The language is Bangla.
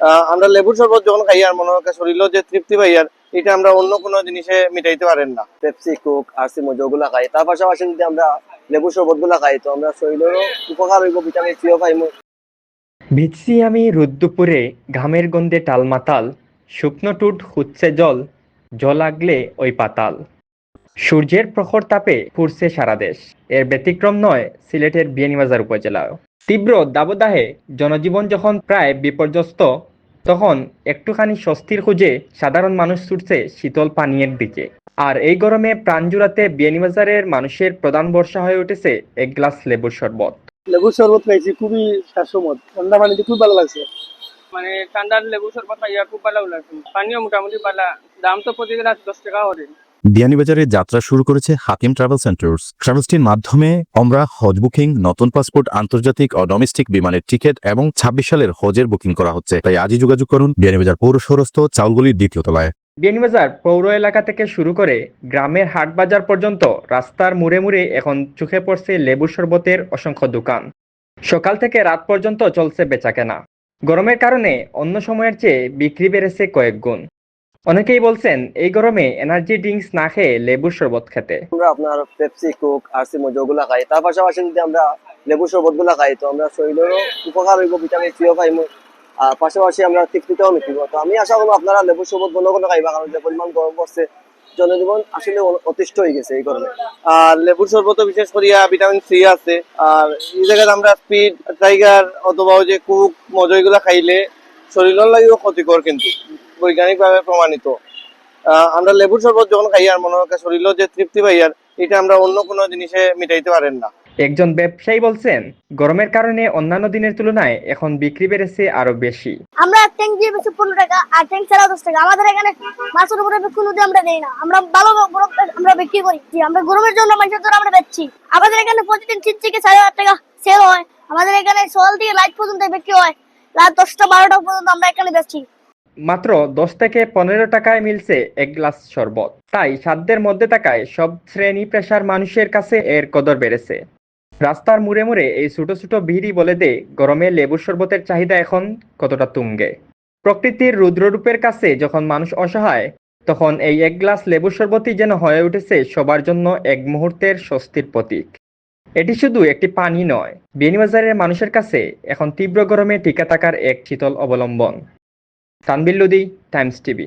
আহ, আমরা লেবুর শরবত যখন খাই আর মনে হয় শরীরও যে তৃপ্তি পাই আর এটা আমরা অন্য কোনো জিনিসে মিটাইতে পারেন না। পেপসি কোক আরসি মজো গুলা খাই। তার পাশাপাশি যদি আমরা লেবু শরবতগুলা খাই তো আমরা শরীরেরও উপকার হইব ভিটামিন সিও পাইমু ভিজছি আমি রুদ্দুপুরে ঘামের গন্ধে টালমাতাল শুকনো টুট খুঁজছে জল জল আগলে ওই পাতাল। সূর্যের প্রখর তাপে পুড়ছে সারা দেশ। এর ব্যতিক্রম নয় সিলেটের বিয়ানীবাজার উপজেলায়। তীব্র দাবদাহে জনজীবন যখন প্রায় বিপর্যস্ত তখন একটুখানি স্বস্তির খুঁজে সাধারণ মানুষ ছুটছে শীতল পানীয়ের দিকে। আর এই গরমে প্রাণ জুড়াতে বিয়ানীবাজারের মানুষের প্রধান বর্ষা হয়ে উঠেছে এক গ্লাস লেবুর শরবত। লেবুর শরবত খাইছি খুবই স্বাস্থ্যমত ঠান্ডা পানিতে খুব ভালো লাগছে। মানে ঠান্ডার লেবু শরবত খাইয়া খুব ভালো লাগছে। পানিও মোটামুটি ভালো দাম তো প্রতি গ্লাস দশ টাকা করে। বিয়ানীবাজারে যাত্রা শুরু করেছে হাকিম ট্রাভেল সেন্টার্স। ট্রাভেলসটির মাধ্যমে আমরা হজ বুকিং, নতুন পাসপোর্ট, আন্তর্জাতিক ও ডোমেস্টিক বিমানের টিকিট এবং ছাব্বিশ সালের হজের বুকিং করা হচ্ছে। তাই আজই যোগাযোগ করুন বিয়ানীবাজার পৌর সৌরস্থ চাউলগুলির দ্বিতীয় তলায়। বিয়ানীবাজার পৌর এলাকা থেকে শুরু করে গ্রামের হাট বাজার পর্যন্ত রাস্তার মুড়ে মুড়ে এখন চোখে পড়ছে লেবু শরবতের অসংখ্য দোকান। সকাল থেকে রাত পর্যন্ত চলছে বেচাকেনা। গরমের কারণে অন্য সময়ের চেয়ে বিক্রি বেড়েছে কয়েক গুণ। অনেকেই বলছেন, এই গরমে এনার্জি ড্রিঙ্কস না খেয়ে লেবুর শরবত খেতে। আমরা আপনার পেপসি কোক আরসি মজো গুলা খাই, তার পাশাপাশি যদি আমরা লেবু শরবতগুলা খাই, তো আমরা শরীরেরও উপকার হইব ভিটামিন সিও পাইমু আর পাশাপাশি আমরা তৃপ্তিটাও মিটিব। তো আমি আশা করব আপনারা লেবু শরবত ঘন ঘন খাইবা, কারণ যে পরিমাণ গরম পড়ছে, জনজীবন আসলে অতিষ্ঠ হয়ে গেছে এই গরমে। আর লেবুর শরবত বিশেষ করিয়া ভিটামিন সি আছে। আর এই জায়গায় আমরা স্পিড টাইগার অথবা ওই যে কুক মজো এগুলা খাইলে শরীরের লাগেও ক্ষতিকর কিন্তু বৈজ্ঞানিকভাবে প্রমাণিত। আমরা লেবুর শরবত যখন খাই আর মনে হয় শরীরের যে তৃপ্তি পাই আর এটা আমরা অন্য কোনো জিনিসে মিটাইতে পারেন না। একজন ব্যবসায়ী বলছেন গরমের কারণে অন্যান্য দিনের তুলনায় এখন বিক্রি বেড়েছে আরও বেশি। আমরা ট্যাঙ্ক দিয়ে বেশি পনেরো টাকা আর ট্যাঙ্ক ছাড়া দশ টাকা। আমাদের এখানে মাছের উপরে কোনো দিয়ে আমরা দেই না। আমরা ভালো গরম আমরা বিক্রি করি। আমরা গরমের জন্য মানুষের জন্য আমরা বেচছি। আমাদের এখানে প্রতিদিন তিন থেকে সাড়ে আট টাকা সেল হয়। আমাদের এখানে সকাল থেকে লাইট পর্যন্ত বিক্রি হয়। রাত দশটা বারোটা পর্যন্ত আমরা এখানে বেচছি মাত্র দশ থেকে পনেরো টাকায় মিলছে এক গ্লাস শরবত। তাই সাধ্যের মধ্যে থাকায় সব শ্রেণি পেশার মানুষের কাছে এর কদর বেড়েছে। রাস্তার মুড়ে মুড়ে এই ছোট ছোট ভিড়ই বলে দে, গরমে লেবুর শরবতের চাহিদা এখন কতটা তুঙ্গে। প্রকৃতির রুদ্ররূপের কাছে যখন মানুষ অসহায়, তখন এই এক গ্লাস লেবুর শরবতই যেন হয়ে উঠেছে সবার জন্য এক মুহূর্তের স্বস্তির প্রতীক। এটি শুধু একটি পানি নয় বিয়ানীবাজারের মানুষের কাছে এখন তীব্র গরমে টিকা থাকার এক শীতল অবলম্বন। তানবিল্লুদি টাইমস টিভি।